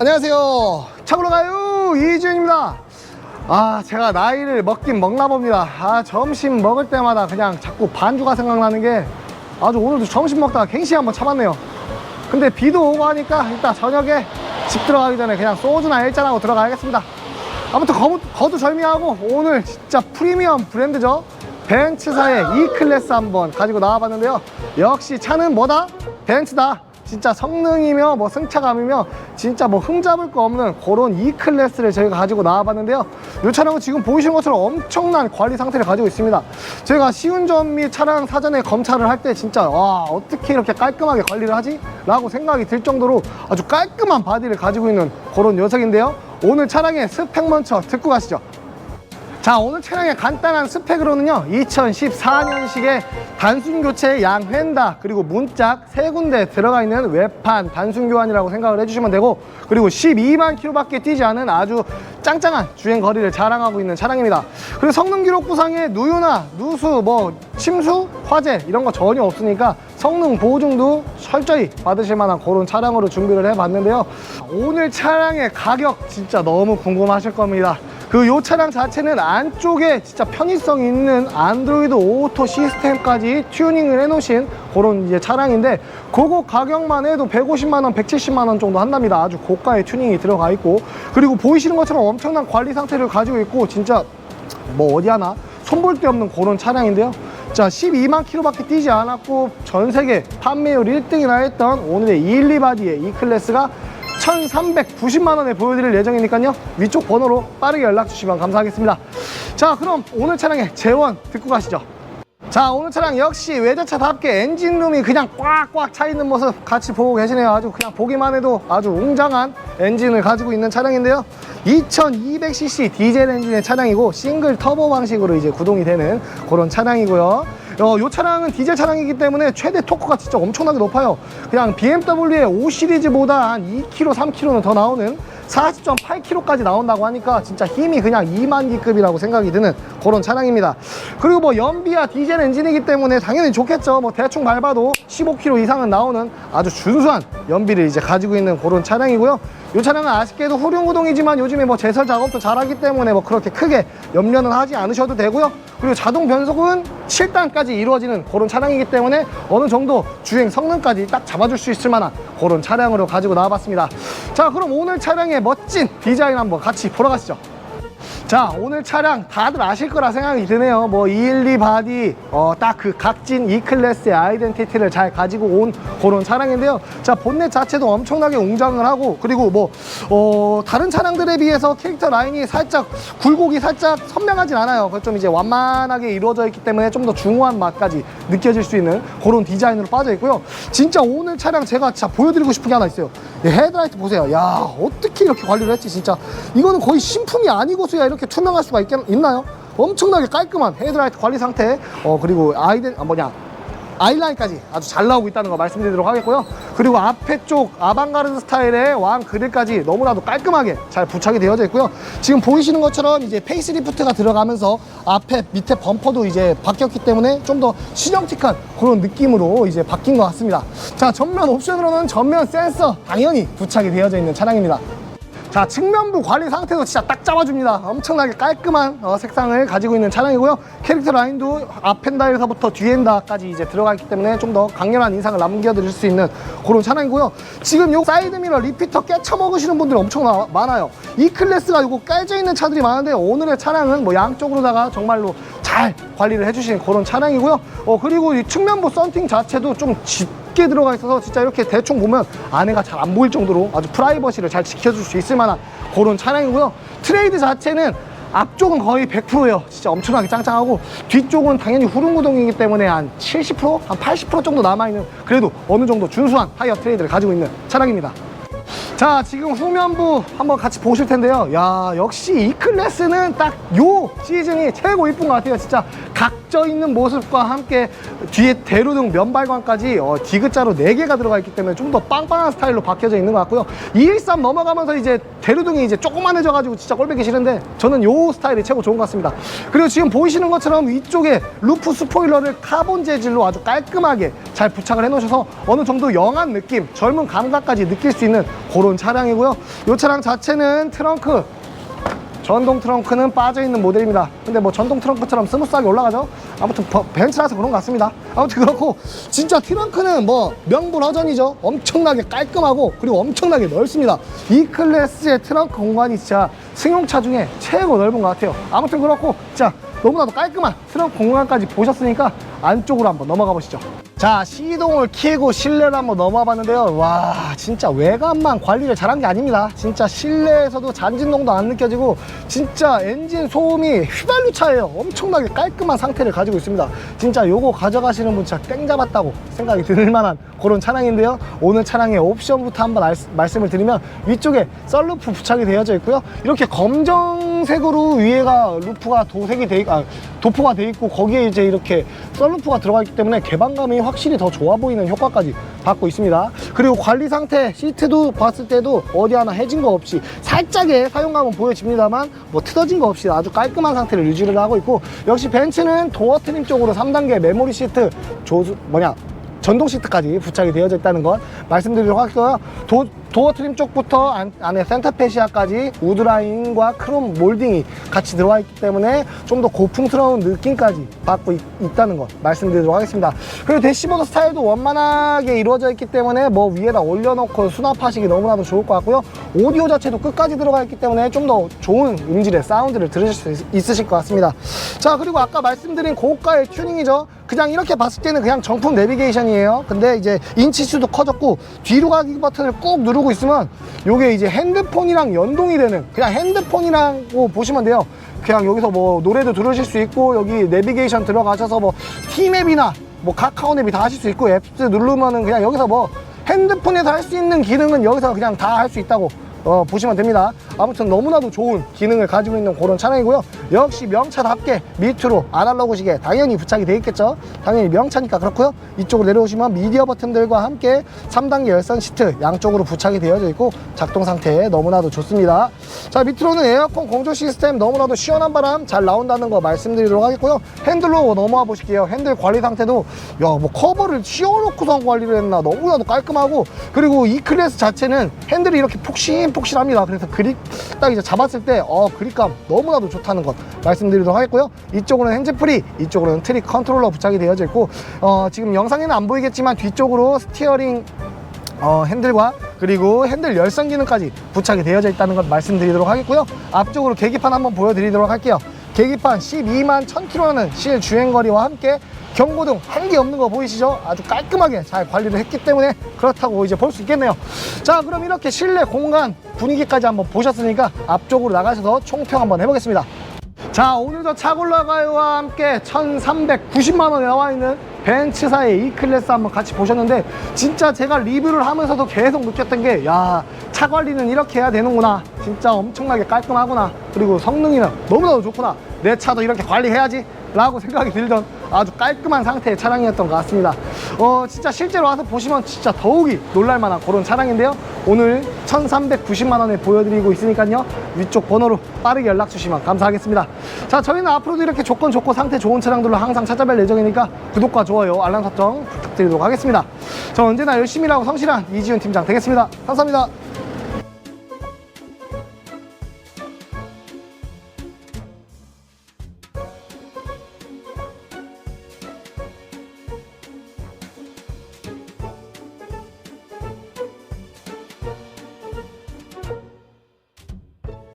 안녕하세요. 차고로 가요 이주인입니다. 아 제가 나이를 먹긴 먹나 봅니다. 아 점심 먹을 때마다 그냥 자꾸 반주가 생각나는 게 아주 오늘도 점심 먹다가 갱시 한번 참았네요. 근데 비도 오고 하니까 이따 저녁에 집 들어가기 전에 그냥 소주나 일잔하고 들어가야겠습니다. 아무튼 거두, 거두절미하고 오늘 진짜 프리미엄 브랜드죠. 벤츠사의 E클래스 한번 가지고 나와봤는데요. 역시 차는 뭐다? 벤츠다. 진짜 성능이며 뭐 승차감이며 진짜 뭐 흠잡을 거 없는 그런 E클래스를 저희가 가지고 나와봤는데요. 이 차량은 지금 보이시는 것처럼 엄청난 관리 상태를 가지고 있습니다. 저희가 시운전 및 차량 사전에 검찰을 할때 진짜 와 어떻게 이렇게 깔끔하게 관리를 하지? 라고 생각이 들 정도로 아주 깔끔한 바디를 가지고 있는 그런 녀석인데요. 오늘 차량의 스펙 먼저 듣고 가시죠. 자 오늘 차량의 간단한 스펙으로는요 2014년식의 단순 교체 양 휀다 그리고 문짝 세 군데 들어가 있는 외판 단순 교환이라고 생각을 해주시면 되고 그리고 12만 킬로밖에 뛰지 않은 아주 짱짱한 주행 거리를 자랑하고 있는 차량입니다. 그리고 성능 기록 부상에 누유나 누수 뭐 침수 화재 이런 거 전혀 없으니까 성능 보증도 철저히 받으실 만한 그런 차량으로 준비를 해봤는데요. 오늘 차량의 가격 진짜 너무 궁금하실 겁니다 그 요 차량 자체는 안쪽에 진짜 편의성 있는 안드로이드 오토 시스템까지 튜닝을 해놓으신 그런 이제 차량인데 그거 가격만 해도 150만 원, 170만 원 정도 한답니다. 아주 고가의 튜닝이 들어가 있고 그리고 보이시는 것처럼 엄청난 관리 상태를 가지고 있고 진짜 뭐 어디 하나 손볼 데 없는 그런 차량인데요. 자, 12만 킬로밖에 뛰지 않았고 전 세계 판매율 1등이나 했던 오늘의 212 바디의 이 클래스가 1390만 원에 보여드릴 예정이니까요. 위쪽 번호로 빠르게 연락 주시면 감사하겠습니다. 자, 그럼 오늘 차량의 재원 듣고 가시죠. 자, 오늘 차량 역시 외제차답게 엔진룸이 그냥 꽉꽉 차 있는 모습 같이 보고 계시네요. 아주 그냥 보기만 해도 아주 웅장한 엔진을 가지고 있는 차량인데요. 2200cc 디젤 엔진의 차량이고 싱글 터보 방식으로 이제 구동이 되는 그런 차량이고요. 어, 이 차량은 디젤 차량이기 때문에 최대 토크가 진짜 엄청나게 높아요. 그냥 BMW의 5 시리즈보다 한 2kg, 3kg는 더 나오는 40.8kg까지 나온다고 하니까 진짜 힘이 그냥 2만기급이라고 생각이 드는 그런 차량입니다. 그리고 뭐 연비와 디젤 엔진이기 때문에 당연히 좋겠죠. 뭐 대충 밟아도 15km 이상은 나오는 아주 준수한 연비를 이제 가지고 있는 그런 차량이고요. 이 차량은 아쉽게도 후륜구동이지만 요즘에 뭐 제설 작업도 잘하기 때문에 뭐 그렇게 크게 염려는 하지 않으셔도 되고요. 그리고 자동 변속은 7단까지 이루어지는 그런 차량이기 때문에 어느 정도 주행 성능까지 딱 잡아줄 수 있을 만한 그런 차량으로 가지고 나와봤습니다. 자, 그럼 오늘 차량의 멋진 디자인 한번 같이 보러 가시죠. 자 오늘 차량 다들 아실 거라 생각이 드네요. 뭐 212 바디 어, 딱 그 각진 E클래스의 아이덴티티를 잘 가지고 온 그런 차량인데요. 자 본넷 자체도 엄청나게 웅장을 하고 그리고 뭐 어, 다른 차량들에 비해서 캐릭터 라인이 살짝 굴곡이 살짝 선명하진 않아요. 그 좀 이제 완만하게 이루어져 있기 때문에 좀 더 중후한 맛까지 느껴질 수 있는 그런 디자인으로 빠져 있고요. 진짜 오늘 차량 제가 진짜 보여드리고 싶은 게 하나 있어요. 이 헤드라이트 보세요. 야 어떻게 이렇게 관리를 했지 진짜. 이거는 거의 신품이 아니고서야 이렇게 투명할 수가 있, 있나요? 엄청나게 깔끔한 헤드라이트 관리 상태. 어 그리고 아이덴 아, 뭐냐. 아이라인까지 아주 잘 나오고 있다는 거 말씀드리도록 하겠고요. 그리고 앞에 쪽 아방가르드 스타일의 왕 그릴까지 너무나도 깔끔하게 잘 부착이 되어져 있고요. 지금 보이시는 것처럼 이제 페이스리프트가 들어가면서 앞에 밑에 범퍼도 이제 바뀌었기 때문에 좀더 신형틱한 그런 느낌으로 이제 바뀐 것 같습니다. 자 전면 옵션으로는 전면 센서 당연히 부착이 되어져 있는 차량입니다 자 측면부 관리 상태도 진짜 딱 잡아줍니다. 엄청나게 깔끔한 어, 색상을 가지고 있는 차량이고요. 캐릭터 라인도 앞엔다에서부터 뒤엔다까지 이제 들어가 있기 때문에 좀 더 강렬한 인상을 남겨드릴 수 있는 그런 차량이고요. 지금 요 사이드미러 리피터 깨쳐 먹으시는 분들이 엄청 나- 많아요. 이 클래스가 요거 깨져 있는 차들이 많은데 오늘의 차량은 뭐 양쪽으로다가 정말로 잘 관리를 해주시는 그런 차량이고요. 어 그리고 이 측면부 썬팅 자체도 좀 짙 게 들어가 있어서 진짜 이렇게 대충 보면 안에가 잘 안 보일 정도로 아주 프라이버시를 잘 지켜줄 수 있을 만한 그런 차량이고요. 트레이드 자체는 앞쪽은 거의 100%예요. 진짜 엄청나게 짱짱하고 뒤쪽은 당연히 후륜구동이기 때문에 한 70%? 한 80% 정도 남아있는 그래도 어느 정도 준수한 타이어 트레이드를 가지고 있는 차량입니다. 자 지금 후면부 한번 같이 보실 텐데요. 야 역시 이 클래스는 딱 요 시즌이 최고 이쁜 것 같아요. 진짜 각져 있는 모습과 함께 뒤에 대로등 면발관까지 어, 디귿자로 4개가 들어가 있기 때문에 좀 더 빵빵한 스타일로 바뀌어져 있는 것 같고요. 213 넘어가면서 이제 대로등이 이제 조그만해져 가지고 진짜 꼴보기 싫은데 저는 요 스타일이 최고 좋은 것 같습니다. 그리고 지금 보이시는 것처럼 위쪽에 루프 스포일러를 카본 재질로 아주 깔끔하게 잘 부착을 해 놓으셔서 어느 정도 영한 느낌 젊은 감각까지 느낄 수 있는 그런 차량이고요. 이 차량 자체는 트렁크 전동 트렁크는 빠져있는 모델입니다. 근데 뭐 전동 트렁크처럼 스무스하게 올라가죠? 아무튼 버- 벤츠라서 그런 것 같습니다. 아무튼 그렇고 진짜 트렁크는 뭐 명불허전이죠. 엄청나게 깔끔하고 그리고 엄청나게 넓습니다. 이 클래스의 트렁크 공간이 진짜 승용차 중에 최고 넓은 것 같아요. 아무튼 그렇고 자 너무나도 깔끔한 트렁크 공간까지 보셨으니까 안쪽으로 한번 넘어가 보시죠 자 시동을 키고 실내로 한번 넘어와 봤는데요. 와 진짜 외관만 관리를 잘한 게 아닙니다. 진짜 실내에서도 잔진동도 안 느껴지고 진짜 엔진 소음이 휘발유 차예요. 엄청나게 깔끔한 상태를 가지고 있습니다. 진짜 요거 가져가시는 분 진짜 땡 잡았다고 생각이 들 만한 그런 차량인데요. 오늘 차량의 옵션부터 한번 알- 말씀을 드리면 위쪽에 썰루프 부착이 되어져 있고요. 이렇게 검정색으로 위에가 루프가 도색이 돼 있, 아, 도포가 돼 있고 거기에 이제 이렇게 썰루프가 들어가 있기 때문에 개방감이 확실히 더 좋아 보이는 효과까지 받고 있습니다. 그리고 관리 상태 시트도 봤을 때도 어디 하나 해진 거 없이 살짝의 사용감은 보여집니다만 뭐 틀어진 거 없이 아주 깔끔한 상태를 유지를 하고 있고 역시 벤츠는 도어 트림 쪽으로 3단계 메모리 시트 조수 뭐냐 전동 시트까지 부착이 되어져 있다는 것 말씀드리도록 할게요. 도, 도어 트림 쪽부터 안, 안에 센터페시아까지 우드라인과 크롬 몰딩이 같이 들어와 있기 때문에 좀 더 고풍스러운 느낌까지 받고 있, 다는것 말씀드리도록 하겠습니다. 그리고 대시보드 스타일도 원만하게 이루어져 있기 때문에 뭐 위에다 올려놓고 수납하시기 너무나도 좋을 것 같고요. 오디오 자체도 끝까지 들어가 있기 때문에 좀 더 좋은 음질의 사운드를 들으실 수 있, 있으실 것 같습니다. 자 그리고 아까 말씀드린 고가의 튜닝이죠. 그냥 이렇게 봤을 때는 그냥 정품 내비게이션이에요. 근데 이제 인치수도 커졌고 뒤로 가기 버튼을 꾹 누르고 있으면 요게 이제 핸드폰이랑 연동이 되는 그냥 핸드폰이라고 보시면 돼요. 그냥 여기서 뭐 노래도 들으실 수 있고 여기 내비게이션 들어가셔서 뭐 티맵이나 뭐 카카오 앱이 다 하실 수 있고 앱스 누르면은 그냥 여기서 뭐 핸드폰에서 할 수 있는 기능은 여기서 그냥 다 할 수 있다고 어, 보시면 됩니다. 아무튼 너무나도 좋은 기능을 가지고 있는 그런 차량이고요. 역시 명차답게 밑으로 아날로그 시계 당연히 부착이 되어 있겠죠. 당연히 명차니까 그렇고요. 이쪽으로 내려오시면 미디어 버튼들과 함께 3단계 열선 시트 양쪽으로 부착이 되어져 있고 작동 상태 너무나도 좋습니다. 자 밑으로는 에어컨 공조 시스템 너무나도 시원한 바람 잘 나온다는 거 말씀드리도록 하겠고요. 핸들로 넘어와 보실게요. 핸들 관리 상태도 야 뭐 커버를 씌워놓고선 관리를 했나 너무나도 깔끔하고 그리고 이 클래스 자체는 핸들이 이렇게 폭신폭신합니다. 그래서 그립 딱 이제 잡았을 때 어 그립감 너무나도 좋다는 것 말씀드리도록 하겠고요. 이쪽으로는 핸즈프리, 이쪽으로는 트릭 컨트롤러 부착이 되어져 있고 어 지금 영상에는 안 보이겠지만 뒤쪽으로 스티어링 어, 핸들과 그리고 핸들 열선 기능까지 부착이 되어져 있다는 것 말씀드리도록 하겠고요. 앞쪽으로 계기판 한번 보여드리도록 할게요. 계기판 12만 1000km는 실 주행거리와 함께 경고등 한 개 없는 거 보이시죠? 아주 깔끔하게 잘 관리를 했기 때문에 그렇다고 이제 볼 수 있겠네요. 자, 그럼 이렇게 실내 공간 분위기까지 한번 보셨으니까 앞쪽으로 나가셔서 총평 한번 해보겠습니다. 자 오늘도 차골라가요와 함께 1390만원에 나와있는 벤츠사의 E클래스 한번 같이 보셨는데 진짜 제가 리뷰를 하면서도 계속 느꼈던 게 야 차 관리는 이렇게 해야 되는구나. 진짜 엄청나게 깔끔하구나. 그리고 성능이는 너무나도 좋구나. 내 차도 이렇게 관리해야지 라고 생각이 들던 아주 깔끔한 상태의 차량이었던 것 같습니다. 어 진짜 실제로 와서 보시면 진짜 더욱이 놀랄만한 그런 차량인데요. 오늘 1390만원에 보여드리고 있으니까요. 위쪽 번호로 빠르게 연락 주시면 감사하겠습니다. 자 저희는 앞으로도 이렇게 조건 좋고 상태 좋은 차량들로 항상 찾아뵐 예정이니까 구독과 좋아요 알람 설정 부탁드리도록 하겠습니다. 저 언제나 열심히 일하고 성실한 이지훈 팀장 되겠습니다. 감사합니다